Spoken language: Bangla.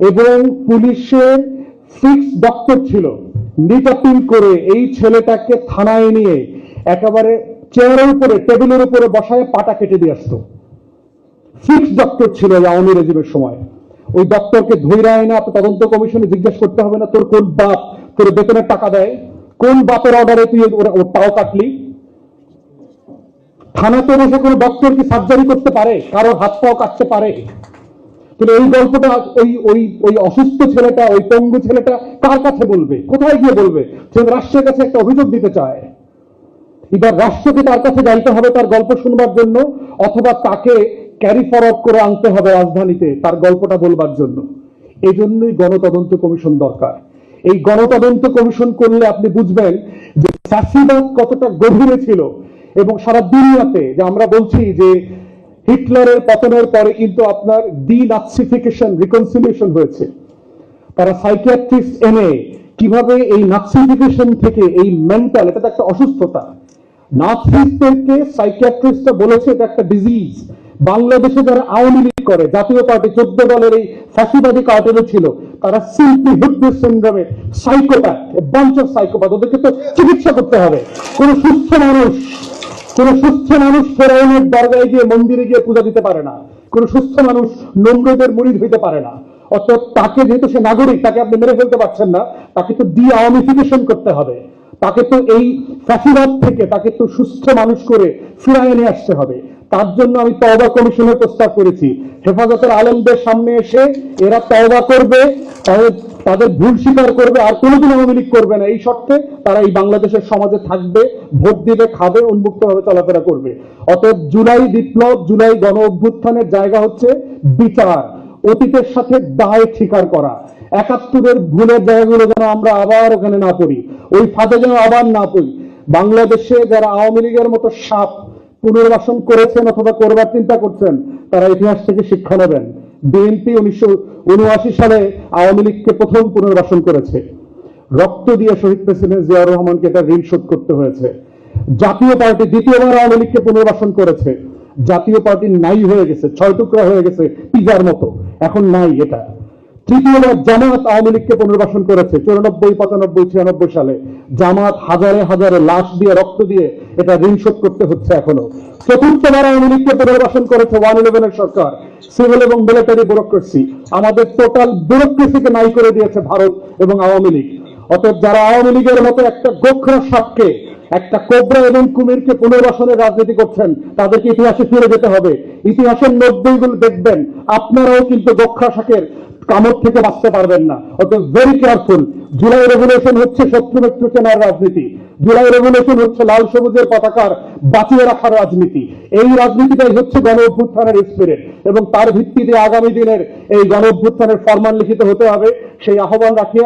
এবং পুলিশের ফিক্স ডক্টর ছিল। নিটাপিন করে এই ছেলেটাকে থানায় নিয়ে একেবারে চেয়ারের উপরে টেবিলের উপরে বসায় পাটা কেটে দিয়ে আসতো। ফিক্স ডক্টর ছিল আওয়ামী রেজিমের সময়। ওই ডক্টরকে ধৈর্য আইনে আপনি তদন্ত কমিশনে জিজ্ঞেস করতে হবে না, তোর কোন বাপ তোর বেতনের টাকা দেয়? কোন বাপের অর্ডারে তুই ওর- পাও কাটলি? থানাতে বসে কোনো ডক্টর কি সার্জারি করতে পারে? কারোর হাত পাও কাটতে পারে? কিন্তু এই গল্পটা ওই ওই ওই অসুস্থ ছেলেটা, ওই পঙ্গু ছেলেটা কার কাছে বলবে? কোথায় গিয়ে বলবে? সে রাষ্ট্রের কাছে একটা অভিযোগ দিতে চায়। এবার রাষ্ট্রকে তার কাছে যাইতে হবে তার গল্প শুনবার জন্য, অথবা তাকে ক্যারি ফরওয়ার্ড করে আনতে হবে রাজধানীতে তার গল্পটা বলবার জন্য। এই জন্যই গণতদন্ত কমিশন দরকার। এই গণতদন্ত কমিশন করলে আপনি বুঝবেন যে ফ্যাসিবাদ কতটা গভীরে ছিল এবং সারা দুনিয়াতে যে আমরা বলছি যে হিটলারের পতনের পরে কিন্তু আপনার ডিনাক্সিফিকেশন রিকনসিলিয়েশন হয়েছে। তারা সাইকিয়াট্রিস্ট এনে কীভাবে এই নাক্সিফিকেশন থেকে এই মেন্টাল এটা তো একটা অসুস্থতা। সাইকিয়াট্রিস্টরা বলেছে এটা একটা ডিজিজ বাংলাদেশে যারা আওয়ামী লীগ করে, জাতীয় পার্টি, চোদ্দ দলের এই কার্টেলে ছিল, তারা সিম্পলি হিপনোস সিন্ড্রোমে সাইকোপ্যাথ সাইকোপ্যাথ ওদেরকে তো চিকিৎসা করতে হবে। কোন সুস্থ মানুষ কোন সুস্থ মানুষ ফেরাউনের দরগায় গিয়ে মন্দিরে গিয়ে পূজা দিতে পারে না। কোন সুস্থ মানুষ নম্রদের মুড়ি হইতে পারে না। অর্থাৎ তাকে যেহেতু সে নাগরিক, তাকে আপনি মেরে ফেলতে পারছেন না, তাকে তো ডি আওয়ামিফিকেশন করতে হবে। তাকে তো এই ফ্যাসিবাদ থেকে তাকে তো সুস্থ মানুষ করে ফিরায় নিয়ে আসতে হবে। তার জন্য আমি তওবা কমিশনের প্রস্তাব করেছি। হেফাজতের আলমদের সামনে এসে এরা তওবা করবে তাদের ভুল স্বীকার করবে আর কোনোদিন আওয়ামী লীগ করবে না। এই শর্তে তারা এই বাংলাদেশের সমাজে থাকবে, ভোট দিবে, খাবে, উন্মুক্তভাবে চলাফেরা করবে। অতএব জুলাই বিপ্লব, জুলাই গণ অভ্যুত্থানের জায়গা হচ্ছে বিচার, অতীতের সাথে দায় স্বীকার করা। একাত্তরের ভুলের জায়গাগুলো যেন আমরা আবার ওখানে না পড়ি, ওই ফাঁদে যেন আবার না পড়ি। বাংলাদেশে যারা আওয়ামী লীগের মতো সাপ পুনর্বাসন করেছেন অথবা করবার চিন্তা করছেন, তারা ইতিহাস থেকে শিক্ষা নেবেন। বিএনপি উনিশশো উনআশি সালে আওয়ামী লীগকে প্রথম পুনর্বাসন করেছে। রক্ত দিয়ে শহীদ প্রেসিডেন্ট জিয়াউর রহমানকে এটা ঋণ শোধ করতে হয়েছে। জাতীয় পার্টি দ্বিতীয়বার আওয়ামী লীগকে পুনর্বাসন করেছে। জাতীয় পার্টি নাই হয়ে গেছে, ছয় টুকরা হয়ে গেছে, পিজার মতো। এখন নাই এটা। তৃতীয়বার জামাত আওয়ামী লীগকে পুনর্বাসন করেছে, চুরানব্বই, পঁচানব্বই, ছিয়ানব্বই সালে। জামাত হাজারে হাজারে লাশ দিয়ে, রক্ত দিয়ে এটা ঋণ শোধ করতে হচ্ছে এখনও। চতুর্থবার আওয়ামী লীগকে পুনর্বাসন করেছে ওয়ান ইলেভেনের সরকার, সিভিল এবং মিলিটারি ব্যুরোক্রেসি আমাদের টোটাল ব্যুরোক্রেসিকে নাই করে দিয়েছে ভারত এবং আওয়ামী লীগ। অতএব যারা আওয়ামী লীগের মতো একটা গোখরা সাপকে, একটা কোবরা এবং কুমিরকে পুনর্বাসনের রাজনীতি করছেন, তাদেরকে ইতিহাসে ফিরে যেতে হবে। ইতিহাসের নব্বই গুলো দেখবেন, আপনারাও কিন্তু গোখরা শাকের কামড় থেকে বাঁচতে পারবেন না। অত ভেরি কেয়ারফুল জুলাই রেগুলেশন হচ্ছে শত্রু মিত্র কেনার রাজনীতি। জুলাই রেগুলেশন হচ্ছে লাল সবুজের পতাকার বাঁচিয়ে রাখার রাজনীতি। এই রাজনীতিটাই হচ্ছে গণ অভ্যুত্থানের স্পিরিট এবং তার ভিত্তিতে আগামী দিনের এই গণ অভ্যুত্থানের ফরমান লিখিত হতে হবে। সেই আহ্বান রাখিয়ে